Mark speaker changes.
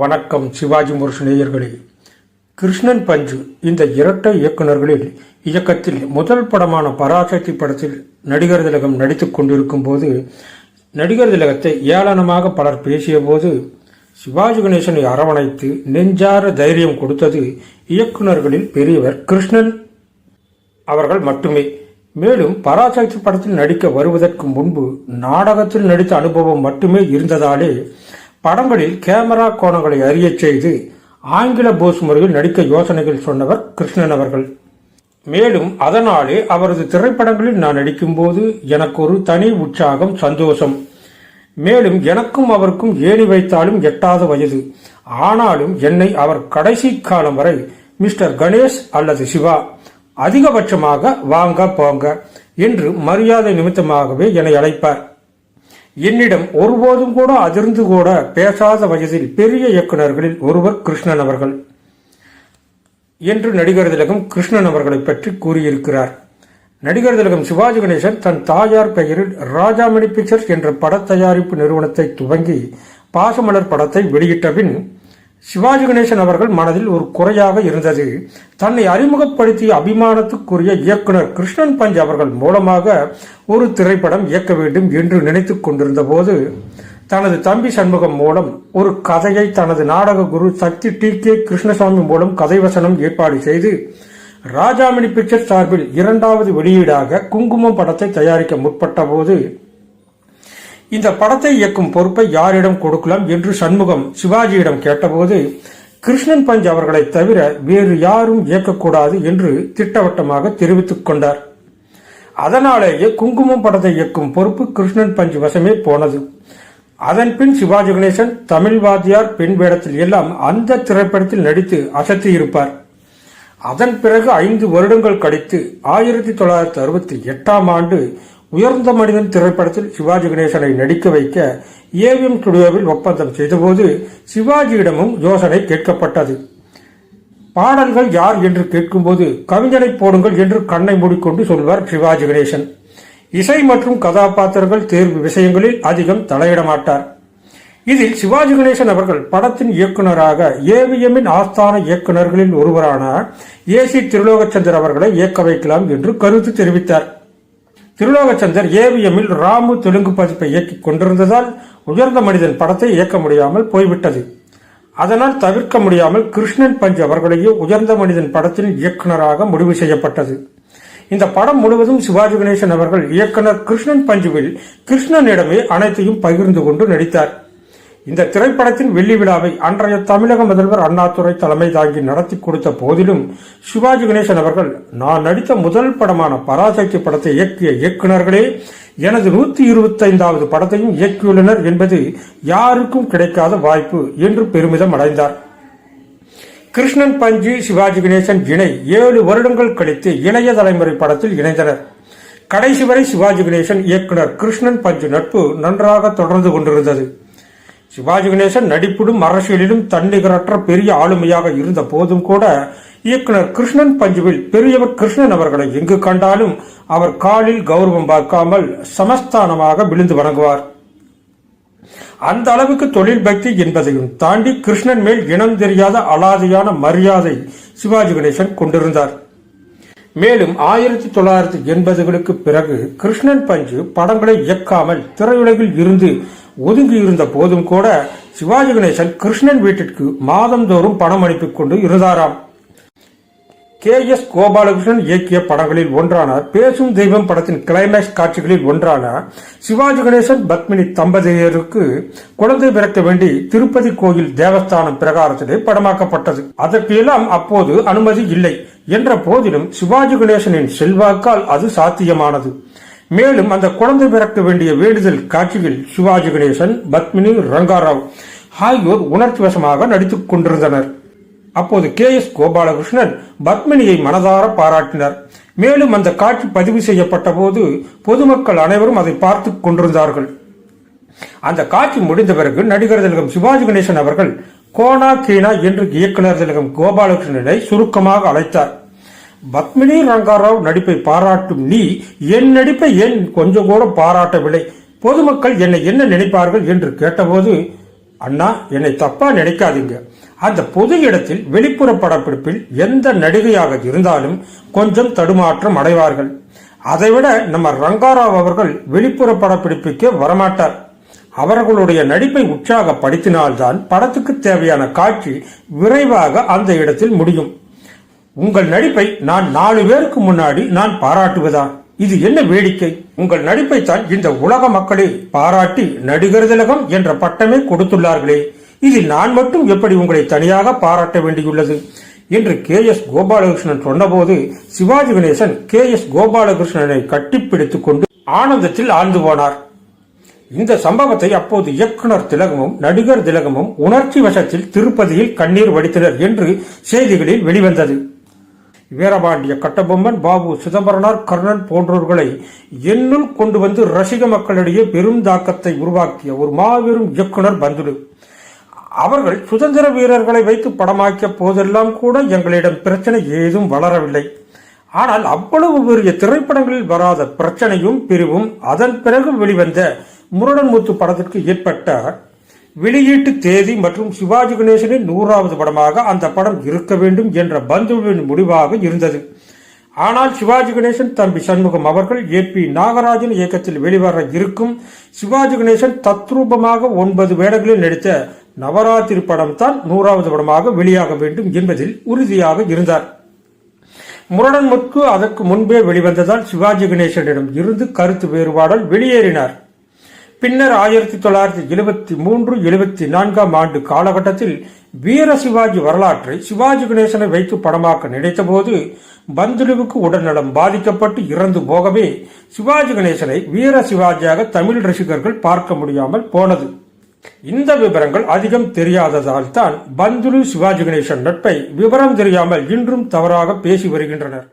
Speaker 1: வணக்கம் சிவாஜி முரசு நேயர்களே. கிருஷ்ணன் பஞ்சு இந்த இரட்டை இயக்குநர்களில் இயக்கத்தில் முதல் படமான பராசக்தி படத்தில் நடிகர் திலகம் நடித்துக் கொண்டிருக்கும் போது நடிகர் திலகத்தை ஏளனமாக பலர் பேசிய போது சிவாஜி கணேசனை அரவணைத்து நெஞ்சார தைரியம் கொடுத்தது இயக்குனர்களில் பெரியவர் கிருஷ்ணன். அவர்கள் மட்டுமே. மேலும் பராசக்தி படத்தில் நடிக்க வருவதற்கு முன்பு நாடகத்தில் நடித்த அனுபவம் மட்டுமே இருந்ததாலே படங்களில் கேமரா கோணங்களை அறியச் செய்து ஆங்கில போஸ் முறையில் நடிக்க யோசனைகள் சொன்னவர் கிருஷ்ணன் அவர்கள். மேலும் அதனாலே அவரது திரைப்படங்களில் நான் நடிக்கும்போது எனக்கு ஒரு தனி உற்சாகம் சந்தோஷம். மேலும் எனக்கும் அவருக்கும் ஏணி வைத்தாலும் எட்டாத வயது. ஆனாலும் என்னை அவர் கடைசி காலம் வரை மிஸ்டர் கணேஷ் அல்லது சிவா அதிகபட்சமாக வாங்க போங்க என்று மரியாதை நிமித்தமாகவே என்னை அழைப்பார். என்னிடம் ஒருபோதும் கூட அதிர்ந்து கூட பேசாத வயதில் பெரிய இயக்குநர்களில் ஒருவர் கிருஷ்ணன் அவர்கள். என்று நடிகர் திலகம் கிருஷ்ணன் அவர்களை பற்றி கூறியிருக்கிறார். நடிகர் திலகம் சிவாஜி கணேசன் தன் தாயார் பெயரில் ராஜாமணி பிக்சர்ஸ் என்ற பட தயாரிப்பு நிறுவனத்தை துவங்கி பாசமலர் படத்தை வெளியிட்ட பின் சிவாஜி கணேசன் அவர்கள் மனதில் ஒரு குறையாக இருந்தது. தன்னை அறிமுகப்படுத்திய அபிமானத்துக்குரிய இயக்குனர் கிருஷ்ணன் பஞ்ச் அவர்கள் மூலமாக ஒரு திரைப்படம் இயக்க வேண்டும் என்று நினைத்துக் கொண்டிருந்த போது தனது தம்பி சண்முகம் மூலம் ஒரு கதையை தனது நாடக குரு சக்தி டி கே கிருஷ்ணசாமி மூலம் கதைவசனம் ஏற்பாடு செய்து ராஜாமணி பிக்சர் சார்பில் இரண்டாவது வெளியீடாக குங்குமம் படத்தை தயாரிக்க முற்பட்ட போது இந்த படத்தை இயக்கும் பொறுப்பை யாரிடம் கொடுக்கலாம் என்று சண்முகம் சிவாஜியிடம் கேட்டபோது கிருஷ்ணன் பஞ்ச் அவர்களை தவிர வேறு யாரும் இயக்கக்கூடாது என்று திட்டவட்டமாக தெரிவித்துக் கொண்டார். அதனாலேயே குங்குமம் படத்தை இயக்கும் பொறுப்பு கிருஷ்ணன் பஞ்ச் வசமே போனது. அதன் பின் சிவாஜி கணேசன் தமிழ் வாத்தியார் பெண் வேடத்தில் எல்லாம் அந்த திரைப்படத்தில் நடித்து அசத்தி இருப்பார் அதன் பிறகு ஐந்து வருடங்கள் கழித்து ஆயிரத்தி தொள்ளாயிரத்தி அறுபத்தி எட்டாம் ஆண்டு உயர்ந்த மனிதன் திரைப்படத்தில் சிவாஜி கணேசனை நடிக்க வைக்க ஏவிஎம் ஸ்டுடியோவில் ஒப்பந்தம் செய்தபோது சிவாஜியிடமும் யோசனை கேட்கப்பட்டது. பாடல்கள் யார் என்று கேட்கும்போது கவிஞனை போடுங்கள் என்று கண்ணை மூடிக்கொண்டு சொல்வார் சிவாஜி கணேசன். இசை மற்றும் கதாபாத்திரங்கள் தேர்வு விஷயங்களில் அதிகம் தலையிட மாட்டார் இதில் சிவாஜி கணேசன் அவர்கள் படத்தின் இயக்குநராக ஏவிஎம்மின் ஆஸ்தான இயக்குநர்களில் ஒருவரான ஏ சி திருலோகச்சந்தர் அவர்களை இயக்க வைக்கலாம் என்று கருத்து தெரிவித்தார். திருலோகச்சந்தர் ஏவிஎம்மில் ராமு தெலுங்கு பதிப்பை இயக்கிக் கொண்டிருந்ததால் உயர்ந்த மனிதன் படத்தை இயக்க முடியாமல் போய்விட்டது. அதனால் தவிர்க்க முடியாமல் கிருஷ்ணன் பஞ்ச் அவர்களையே உயர்ந்த மனிதன் படத்தின் இயக்குநராக முடிவு செய்யப்பட்டது. இந்த படம் முழுவதும் சிவாஜி கணேசன் அவர்கள் இயக்குனர் கிருஷ்ணன் பஞ்சுவில் கிருஷ்ணனிடமே அனைத்தையும் பகிர்ந்து கொண்டு நடித்தார். இந்த திரைப்படத்தின் வெள்ளி விழாவை அன்றைய தமிழக முதல்வர் அண்ணாதுரை தலைமை தாங்கி நடத்தி கொடுத்த போதிலும் சிவாஜி கணேசன் அவர்கள் நான் நடித்த முதல் படமான பராசக்தி படத்தை இயக்கிய இயக்குநர்களே எனது நூத்தி இருபத்தைந்தாவது படத்தையும் இயக்கியுள்ளனர் என்பது யாருக்கும் கிடைக்காத வாய்ப்பு என்று பெருமிதம் அடைந்தார். கிருஷ்ணன் பஞ்சு சிவாஜி கணேசன் இணை ஏழு வருடங்கள் கழித்து இளைய தலைமுறை படத்தில் இணைந்தனர். கடைசி வரை சிவாஜி கணேசன் இயக்குனர் கிருஷ்ணன் பஞ்சு நட்பு நன்றாக தொடர்ந்து கொண்டிருந்தது. சிவாஜி கணேசன் நடிப்பிலும் அரசியலிலும் தன்னிகரற்ற பெரிய ஆளுமையாக இருந்த போதும் கூட இயக்குனர் கிருஷ்ணன் பஞ்சுவில் பெரியவர் கிருஷ்ணன் அவர்களை எங்கு கண்டாலும் அவர் காலில் கௌரவம் பார்க்காமல் சமஸ்தானமாக விழுந்து வணங்குவார். அந்த அளவுக்கு தொழில் பக்தி என்பதையும் தாண்டி கிருஷ்ணன் மேல் இனம் தெரியாத அலாதியான மரியாதை சிவாஜி கணேசன் கொண்டிருந்தார். மேலும் ஆயிரத்தி தொள்ளாயிரத்தி எண்பதுகளுக்கு பிறகு கிருஷ்ணன் பஞ்சு படங்களை இயக்காமல் திரையுலகில் இருந்து ஒதுங்கி இருந்த போதும் கூட சிவாஜி கணேசன் கிருஷ்ணன் வீட்டிற்கு மாதந்தோறும் பணம் அனுப்பி கொண்டு இருந்தாராம். கே எஸ் கோபாலகிருஷ்ணன் இயக்கிய படங்களில் ஒன்றான பேசும் தெய்வம் படத்தின் கிளைமேக்ஸ் காட்சிகளில் ஒன்றான சிவாஜி கணேசன் பத்மினி தம்பதியருக்கு குழந்தை பிறக்க வேண்டி திருப்பதி கோயில் தேவஸ்தானம் பிரகாரத்திலே படமாக்கப்பட்டது. அதற்கு எல்லாம் அப்போது அனுமதி இல்லை. என்ற போதிலும் சிவாஜி கணேசனின் செல்வாக்கால் அது சாத்தியமானது. மேலும் அந்த குழந்தை பிறக்க வேண்டிய வேண்டுதல் காட்சியில் சிவாஜி கணேசன் பத்மினி ரங்காராவ் ஆகியோர் உணர்ச்சி வசமாக நடித்துக் கொண்டிருந்தனர். அப்போது கே எஸ் கோபாலகிருஷ்ணன் பத்மினியை மனதார பாராட்டினார். மேலும் அந்த காட்சி பதிவு செய்யப்பட்ட போது பொதுமக்கள் அனைவரும் அதை பார்த்து கொண்டிருந்தார்கள். அந்த காட்சி முடிந்த பிறகு நடிகர் திலகம் சிவாஜி கணேசன் அவர்கள் கோனா கீனா என்று இயக்குனர் திலகம் கோபாலகிருஷ்ணனை சுருக்கமாக அழைத்தார். பத்மினி ரங்காராவ் நடிப்பை பாராட்டும் நீ என் நடிப்பை ஏன் கொஞ்சம் கூட பாராட்டவில்லை? பொதுமக்கள் என்னை என்ன நினைப்பார்கள் என்று கேட்டபோது அண்ணா என்னை தப்பா நினைக்காதீங்க. அந்த பொது இடத்தில் வெளிப்புற படப்பிடிப்பில் எந்த நடிகையாக இருந்தாலும் கொஞ்சம் தடுமாற்றம் அடைவார்கள். அதைவிட நம்ம ரங்காராவ் அவர்கள் வெளிப்புற படப்பிடிப்புக்கே வரமாட்டார். அவர்களுடைய நடிப்பை உற்சாகப்படுத்தினால்தான் படத்துக்கு தேவையான காட்சி விரைவாக அந்த இடத்தில் முடியும். உங்கள் நடிப்பை நான் நாலு பேருக்கு முன்னாடி நான் பாராட்டுவதா? இது என்ன வேடிக்கை? உங்கள் நடிப்பை தான் இந்த உலக மக்களே பாராட்டி நடிகர் திலகம் என்ற பட்டமே கொடுத்துள்ளார்களே. இதில் நான் மட்டும் எப்படி உங்களை தனியாக பாராட்ட வேண்டியுள்ளது? என்று கே எஸ் கோபாலகிருஷ்ணன் சொன்னபோது சிவாஜி கணேசன் கே எஸ் கோபாலகிருஷ்ணனை கட்டிப்பிடித்துக் கொண்டு ஆனந்தத்தில் ஆழ்ந்து போனார். இந்த சம்பவத்தை அப்போது இயக்குனர் திலகமும் நடிகர் திலகமும் உணர்ச்சி வசத்தில் திருப்பதியில் கண்ணீர் வடித்தனர் என்று செய்திகளில் வெளிவந்தது. வீரபாண்டிய கட்டபொம்மன் பாபு சிதம்பரனார் கர்ணன் போன்றோர்களை என்னுள் கொண்டு வந்து ரசிக மக்களிடையே பெரும் தாக்கத்தை உருவாக்கிய ஒரு மாபெரும் இயக்குனர் பந்துடு. அவர்கள் சுதந்திர வீரர்களை வைத்து படமாக்கிய போதெல்லாம் கூட எங்களிடம் பிரச்சனை ஏதும் வளரவில்லை. ஆனால் அவ்வளவு பெரிய திரைப்படங்களில் வராத பிரச்சனையும் பிரிவும் அதன் பிறகு வெளிவந்த முரடன்முத்து படத்திற்கு ஏற்பட்ட வெளியீட்டு தேதி மற்றும் சிவாஜி கணேசனின் நூறாவது படமாக அந்த படம் இருக்க வேண்டும் என்ற பந்துவின் முடிவாக இருந்தது. ஆனால் சிவாஜி கணேசன் தம்பி சண்முகம் அவர்கள் ஏ பி நாகராஜன் இயக்கத்தில் வெளிவர இருக்கும் சிவாஜி கணேசன் தத்ரூபமாக ஒன்பது வேடங்களில் நடித்த நவராத்திரி படம் தான் நூறாவது படமாக வெளியாக வேண்டும் என்பதில் உறுதியாக இருந்தார். முரடன் முற்கு அதற்கு முன்பே வெளிவந்ததால் சிவாஜி கணேசனிடம் இருந்து கருத்து வேறுபாடால் வெளியேறினார். பின்னர் ஆயிரத்தி தொள்ளாயிரத்தி எழுபத்தி மூன்று எழுபத்தி நான்காம் ஆண்டு காலகட்டத்தில் வீர சிவாஜி வரலாற்றை சிவாஜி கணேசனை வைத்து படமாக்க நினைத்தபோது பந்துலுவுக்கு உடல்நலம் பாதிக்கப்பட்டு இறந்து போகவே சிவாஜி கணேசனை வீர சிவாஜியாக தமிழ் ரசிகர்கள் பார்க்க முடியாமல் போனது. இந்த விவரங்கள் அதிகம் தெரியாததால் தான் பந்துலு சிவாஜி கணேசன் நட்பை விவரம் தெரியாமல் இன்றும் தவறாக பேசி வருகின்றனர்.